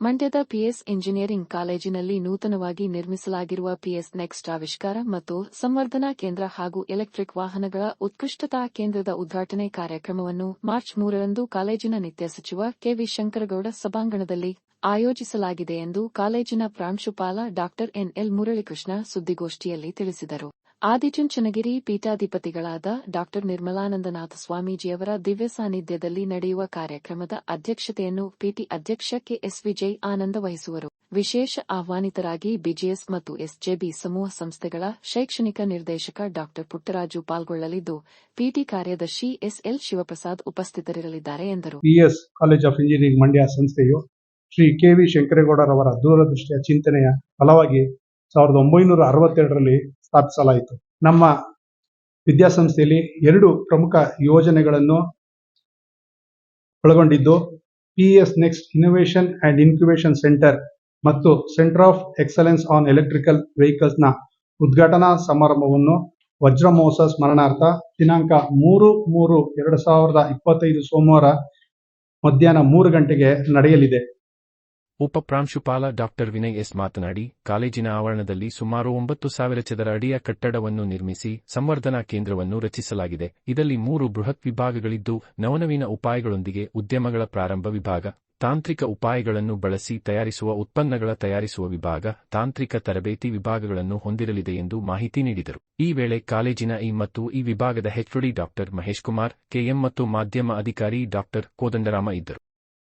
ಮಂಡ್ಯದ PS engineering ಕಾಲೇಜಿನಲ್ಲಿ ನೂತನವಾಗಿ ನಿರ್ಮಿಸಲಾಗಿರುವ ಪಿಎಸ್ ನೆಕ್ಸ್ಟ್ ಆವಿಷ್ಕಾರ ಮತ್ತು ಸಂವರ್ಧನಾ ಕೇಂದ್ರ ಹಾಗೂ ಎಲೆಕ್ಟ್ರಿಕ್ ವಾಹನಗಳ ಉತ್ಕೃಷ್ಟತಾ ಕೇಂದ್ರದ ಉದ್ಘಾಟನೆ ಕಾರ್ಯಕ್ರಮವನ್ನು ಮಾರ್ಚ್ ಮೂರರಂದು ಕಾಲೇಜಿನ ನಿತ್ಯ ಸಚಿವ ಕೆವಿ ಶಂಕರಗೌಡ ಸಭಾಂಗಣದಲ್ಲಿ ಆಯೋಜಿಸಲಾಗಿದೆ ಎಂದು ಕಾಲೇಜಿನ ಪ್ರಾಂಶುಪಾಲ ಡಾ ಎನ್ಎಲ್ ಮುರಳಿಕೃಷ್ಣ ಸುದ್ದಿಗೋಷ್ಠಿಯಲ್ಲಿ ತಿಳಿಸಿದರು. ಆದಿಚುಂಚನಗಿರಿ ಪೀಠಾಧಿಪತಿಗಳಾದ ಡಾ ನಿರ್ಮಲಾನಂದನಾಥ ಸ್ವಾಮೀಜಿಯವರ ದಿವ್ಯ ಸಾನ್ನಿಧ್ಯದಲ್ಲಿ ನಡೆಯುವ ಕಾರ್ಯಕ್ರಮದ ಅಧ್ಯಕ್ಷತೆಯನ್ನು ಪಿಟಿ ಅಧ್ಯಕ್ಷ ಕೆಎಸ್ ವಿಜಯ್ ಆನಂದ ವಹಿಸುವರು. ವಿಶೇಷ ಆಹ್ವಾನಿತರಾಗಿ ಬಿಜಿಎಸ್ ಮತ್ತು ಎಸ್ಜೆಬಿ ಸಮೂಹ ಸಂಸ್ಥೆಗಳ ಶೈಕ್ಷಣಿಕ ನಿರ್ದೇಶಕ ಡಾ ಪುಟ್ಟರಾಜು ಪಾಲ್ಗೊಳ್ಳಲಿದ್ದು ಪಿಟಿ ಕಾರ್ಯದರ್ಶಿ ಎಸ್ಎಲ್ ಶಿವಪ್ರಸಾದ್ ಉಪಸ್ಥಿತರಿರಲಿದ್ದಾರೆ ಎಂದರು. P S college of engineering Mandya ಸಂಸ್ಥೆಯು ಶ್ರೀ ಕೆವಿ ಶಂಕರೇಗೌಡರವರ ದೂರದೃಷ್ಟಿಯ ಚಿಂತನೆಯ ಫಲವಾಗಿ ಸಾವಿರದ ಒಂಬೈನೂರ ಅರವತ್ತೆರಡರಲ್ಲಿ ಸ್ಥಾಪಿಸಲಾಯಿತು. ನಮ್ಮ ವಿದ್ಯಾಸಂಸ್ಥೆಯಲ್ಲಿ ಎರಡು ಪ್ರಮುಖ ಯೋಜನೆಗಳನ್ನು ಒಳಗೊಂಡಿದ್ದು P S next innovation and incubation centre ಮತ್ತು centre of excellence on electrical ವೆಹಿಕಲ್ಸ್ನ ಉದ್ಘಾಟನಾ ಸಮಾರಂಭವನ್ನು ವಜ್ರ ಮಹೋತ್ಸವ ಸ್ಮರಣಾರ್ಥ ದಿನಾಂಕ ಮೂರು ಮೂರು ಎರಡು ಸಾವಿರದ ಇಪ್ಪತ್ತೈದು ಸೋಮವಾರ ಮಧ್ಯಾಹ್ನ ಮೂರು ಗಂಟೆಗೆ ನಡೆಯಲಿದೆ. ಉಪಪ್ರಾಂಶುಪಾಲ ಡಾಕ್ಟರ್ ವಿನಯ್ ಎಸ್ ಮಾತನಾಡಿ, ಕಾಲೇಜಿನ ಆವರಣದಲ್ಲಿ ಸುಮಾರು ಒಂಬತ್ತು ಸಾವಿರ ಚದರ ಅಡಿಯ ಕಟ್ಟಡವನ್ನು ನಿರ್ಮಿಸಿ ಸಂವರ್ಧನಾ ಕೇಂದ್ರವನ್ನು ರಚಿಸಲಾಗಿದೆ. ಇದರಲ್ಲಿ ಮೂರು ಬೃಹತ್ ವಿಭಾಗಗಳಿದ್ದು, ನವನವೀನ ಉಪಾಯಗಳೊಂದಿಗೆ ಉದ್ಯಮಗಳ ಪ್ರಾರಂಭ ವಿಭಾಗ, ತಾಂತ್ರಿಕ ಉಪಾಯಗಳನ್ನು ಬಳಸಿ ತಯಾರಿಸುವ ಉತ್ಪನ್ನಗಳ ತಯಾರಿಸುವ ವಿಭಾಗ, ತಾಂತ್ರಿಕ ತರಬೇತಿ ವಿಭಾಗಗಳನ್ನು ಹೊಂದಿರಲಿದೆ ಎಂದು ಮಾಹಿತಿ ನೀಡಿದರು. ಈ ವೇಳೆ ಕಾಲೇಜಿನ ಇ ಮತ್ತು ಈ ವಿಭಾಗದ H D doctor Mahesh Kumar K M ಮತ್ತು ಮಾಧ್ಯಮ ಅಧಿಕಾರಿ ಡಾಕ್ಟರ್ ಕೋದಂಡರಾಮ ಇದ್ದರು.